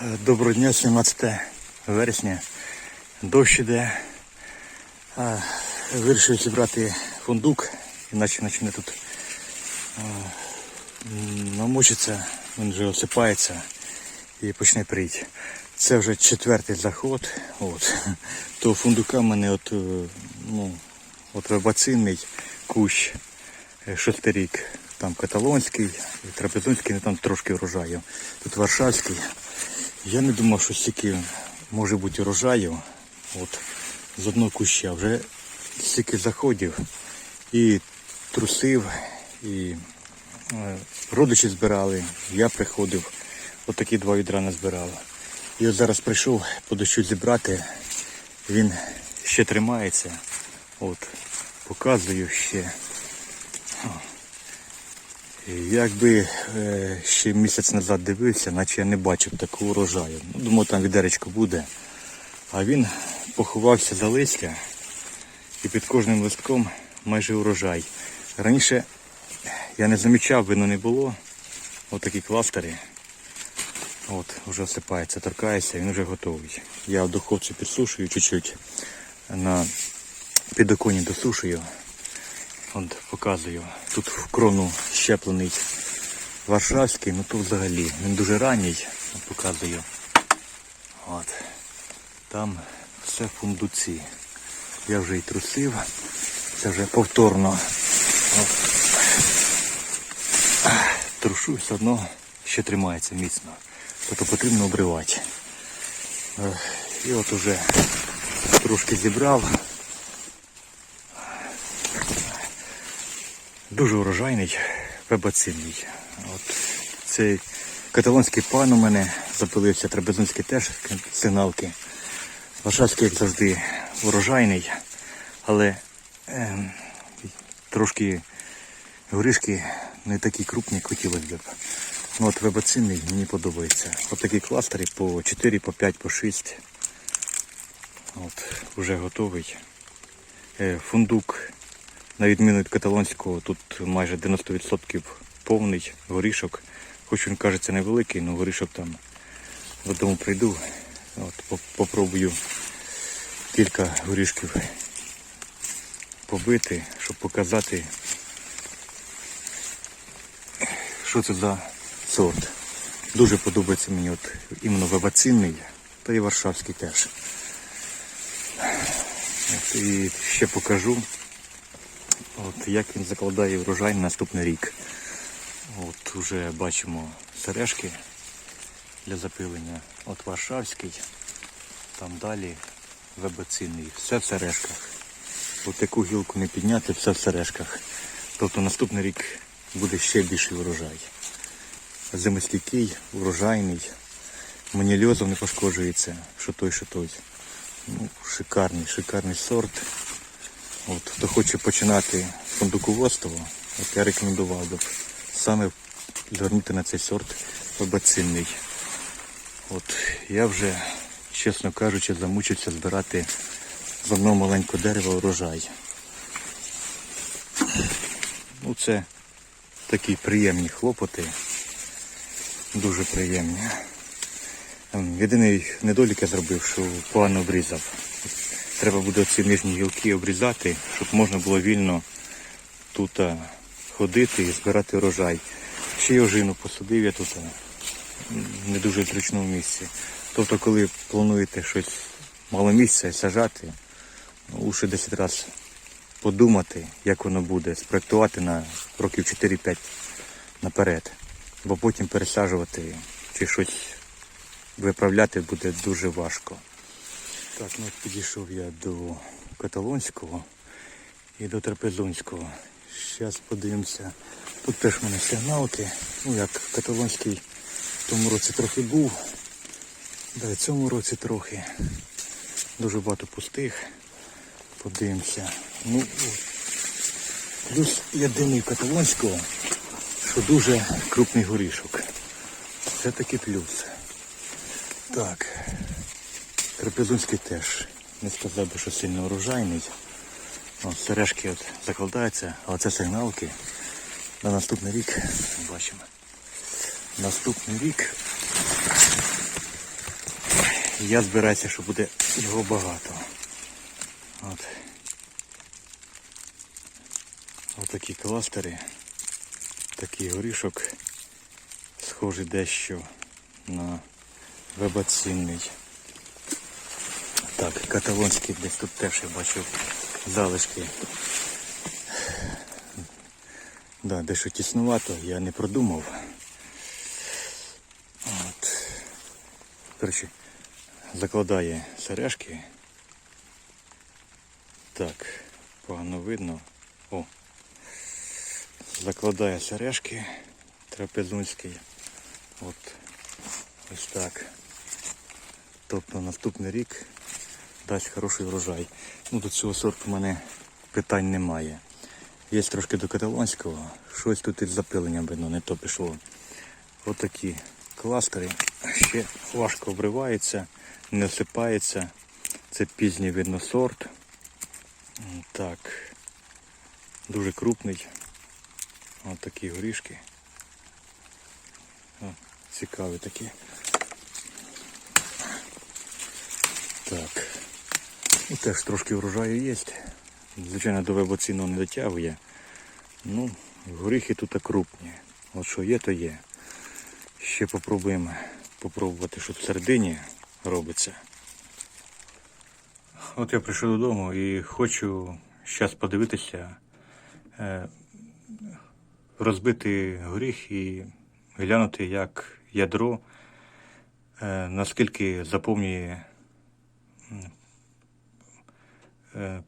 Доброго дня, 17 вересня. Дощ іде. Вирішив зібрати фундук, іначе почне тут намочиться, він вже осипається і почне прийти. Це вже четвертий заход. От. То фундука в мене от, е, ну, от вебацинний кущ е, шестирік. Там каталонський, трапезунський, ну, там трошки врожаю. Тут варшавський. Я не думав, що стільки може бути урожаю. От з одного куща вже стільки заходів і трусив, і е, родичі збирали, я приходив, от два відра назбирали. І от зараз прийшов по дощу зібрати, він ще тримається. От, показую ще. Якби е, ще місяць назад дивився, наче я не бачив такого урожаю. Ну, думав, там відеречко буде. А він поховався за листя і під кожним листком майже урожай. Раніше я не замічав, видно не було. Ось такі кластери. От, вже осипається, торкається, він вже готовий. Я в духовці підсушую чуть-чуть. На підоконі досушую. От показую. Тут в крону щеплений Варшавський, ну тут взагалі. Він дуже ранній. Показую. От. Там все фундуці. Я вже і трусив. Це вже повторно. От. Трушу все одно ще тримається міцно. Тобто потрібно обривати. Е, І от уже трошки зібрав. Дуже урожайний, вебацинний. От цей каталонський пан у мене запилився, трапезунський теж сигналки. Варшавський, як завжди, урожайний, але ем, трошки горішки не такі крупні, як хотілося б. Ну от вебацинний мені подобається. От такі кластери по 4, по 5, по 6. От, вже готовий. Е, Фундук на відміну від каталонського, тут майже 90% повний горішок. Хоч він кажеться невеликий, але горішок там додому прийду. От, попробую кілька горішків побити, щоб показати, що це за сорт. Дуже подобається мені от іменно вебацинний, та і варшавський теж. От, і ще покажу. От як він закладає врожай на наступний рік. От вже бачимо сережки для запилення. От Варшавський, там далі вебацинний. Все в сережках. От таку гілку не підняти, все в сережках. Тобто наступний рік буде ще більший врожай. Зимостійкий, врожайний, манільозом не пошкоджується, що той, що той. Ну, шикарний, шикарний сорт. От, хто хоче починати фундуководство, от я рекомендував би саме звернути на цей сорт бабацинний. От я вже, чесно кажучи, замучився збирати з одного маленького дерева урожай. Ну це такі приємні хлопоти. Дуже приємні. Ем, Єдиний недолік я зробив, що погано обрізав. Треба буде ці нижні гілки обрізати, щоб можна було вільно тут ходити і збирати урожай. Ще й ожину посадив я тут не дуже зручному місці. Тобто, коли плануєте щось мало місця сажати, ну, лучше 10 разів подумати, як воно буде, спроектувати на років 4-5 наперед. Бо потім пересаджувати чи щось виправляти буде дуже важко. Так, ну от підійшов я до каталонського і до трапезунського. Зараз подивимося. Тут теж в мене сигналки. Ну як каталонський в тому році трохи був. Да, в цьому році трохи. Дуже багато пустих. Подивимося. Ну, плюс єдиний каталонського, що дуже крупний горішок. Це таки плюс. Так. Трапезунський теж не сказав би, що сильно урожайний. О, сережки от закладаються, але це сигналки. На наступний рік бачимо. Наступний рік я збираюся, що буде його багато. От. Отакі кластери, такий горішок, схожий дещо на вебацінний. Так, каталонський десь тут теж я бачив залишки. Да, дещо тіснувато, я не продумав. От. Коротше, закладає сережки. Так, погано видно. О. Закладає сережки трапезунський. От ось так. Тобто наступний рік дасть хороший врожай. Ну, до цього сорту в мене питань немає. Є трошки до каталонського, щось тут із запиленням видно, не то пішло. Отакі кластери. Ще важко обривається, не осипається. Це пізній видно сорт. Так. Дуже крупний. Ось такі горішки. О, цікаві такі. Так. Ну, теж трошки врожаю є. Звичайно, до вебоціну не дотягує. Ну, горіхи тут крупні. От що є, то є. Ще попробуємо попробувати, що всередині робиться. От я прийшов додому і хочу зараз подивитися, е, розбити горіх і глянути, як ядро, е, наскільки заповнює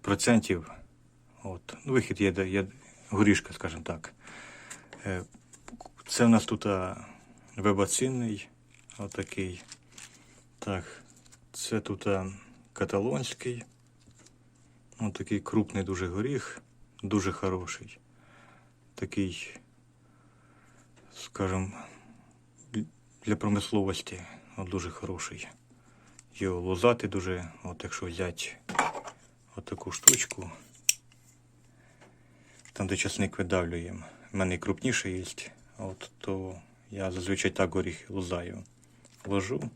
процентів. От. Ну, вихід є, є горішка, скажімо так. Е, Це в нас тут вебацинний, отакий. Так, це тут каталонський. Отакий крупний дуже горіх, дуже хороший. Такий, скажімо, для промисловості от дуже хороший. Його лозати дуже, от якщо взяти отаку штучку, там де часник видавлюємо. У мене і крупніше є, от, то я зазвичай так горіх лузаю. Ложу,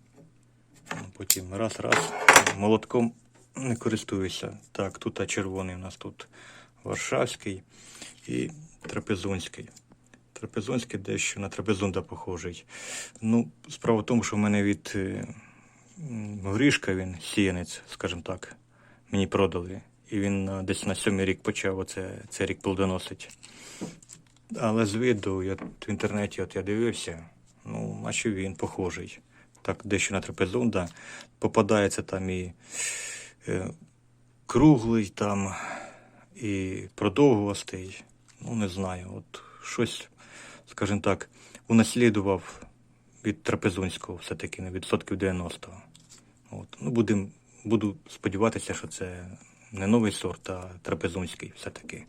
потім раз-раз, молотком не користуюся. Так, тут червоний у нас тут Варшавський і трапезунський. Трапезунський дещо на трапезунда похожий. Ну, справа в тому, що в мене від горішка він сіянець, скажімо так, мені продали. І він е, десь на сьомий рік почав оце, цей рік плодоносить. Але з виду я в інтернеті от я дивився, ну, наче він похожий. Так, дещо на трапезунда. Попадається там і е, круглий там, і продовгувастий. Ну, не знаю. От щось, скажімо так, унаслідував від трапезунського все-таки на відсотків 90. От. Ну, будем, буду сподіватися, що це не новий сорт, а трапезунський все-таки.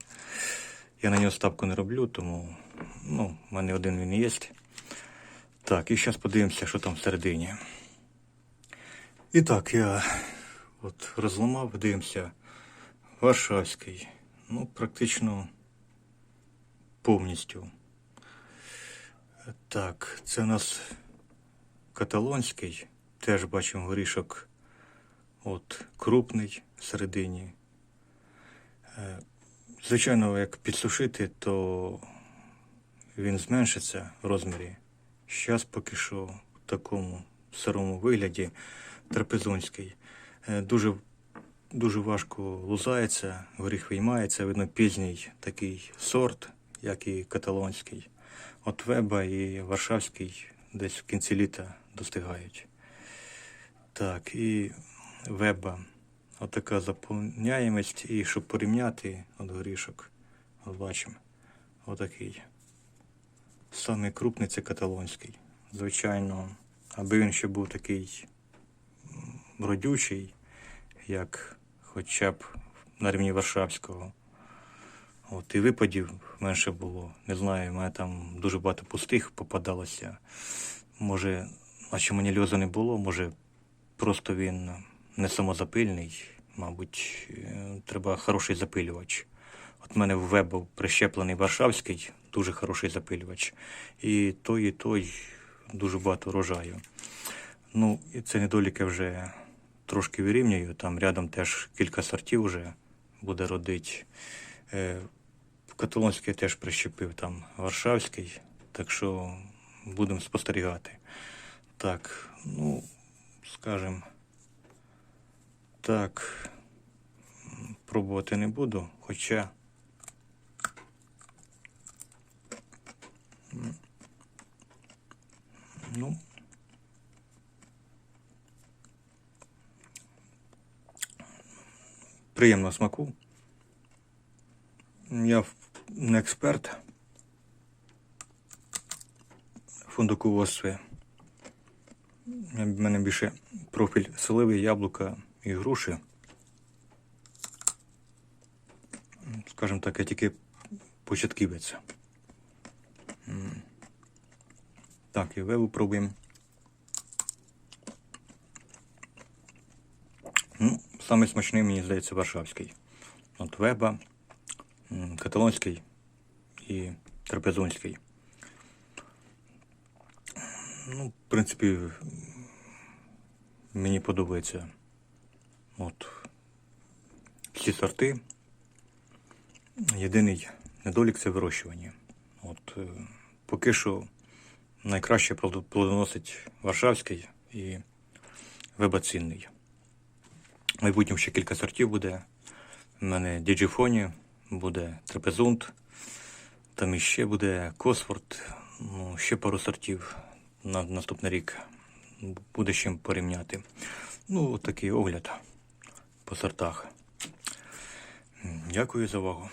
Я на нього ставку не роблю, тому ну, в мене один він є. Так, і зараз подивимося, що там всередині. І так, я от розламав, дивимося. Варшавський. Ну, практично повністю. Так, це у нас каталонський. Теж бачимо горішок от, крупний всередині. Е, Звичайно, як підсушити, то він зменшиться в розмірі. Зараз поки що в такому сирому вигляді трапезунський. Е, Дуже, дуже важко лузається, горіх виймається, видно пізній такий сорт, як і каталонський. От Веба і Варшавський десь в кінці літа достигають. Так, і Веба. Отака заповняємість. І щоб порівняти от горішок, от бачимо, отакий. Самий крупний це каталонський. Звичайно, аби він ще був такий м, родючий, як хоча б на рівні Варшавського. От і випадів менше було. Не знаю, в мене там дуже багато пустих попадалося. Може, наче мені льозу не було, може, просто він не самозапильний. Мабуть, е, треба хороший запилювач. От в мене в веб був прищеплений Варшавський, дуже хороший запилювач. І той, і той дуже багато врожаю. Ну, і це недоліки вже трошки вирівнюю. Там рядом теж кілька сортів вже буде родити. Е, Каталонський теж прищепив, там Варшавський, так що будемо спостерігати. Так, ну, скажем, так, пробувати не буду, хоча. Ну, приємного смаку. Я не експерт фундуководстві. У мене більше профіль соливі, яблука і груші. Скажімо так, я тільки початківець. Так, і виву пробуємо. Ну, саме смачний, мені здається, Варшавський. От Веба, Каталонський і Трапезунський. Ну, в принципі, мені подобається от всі сорти. Єдиний недолік це вирощування. От е, поки що найкраще плодоносить Варшавський і вебацінний. В майбутньому ще кілька сортів буде. У мене діджифоні, буде трапезунт, там іще буде Косфорд, ну, ще пару сортів на наступний рік. Буде чим порівняти. Ну, такий огляд по сортах. Дякую за увагу.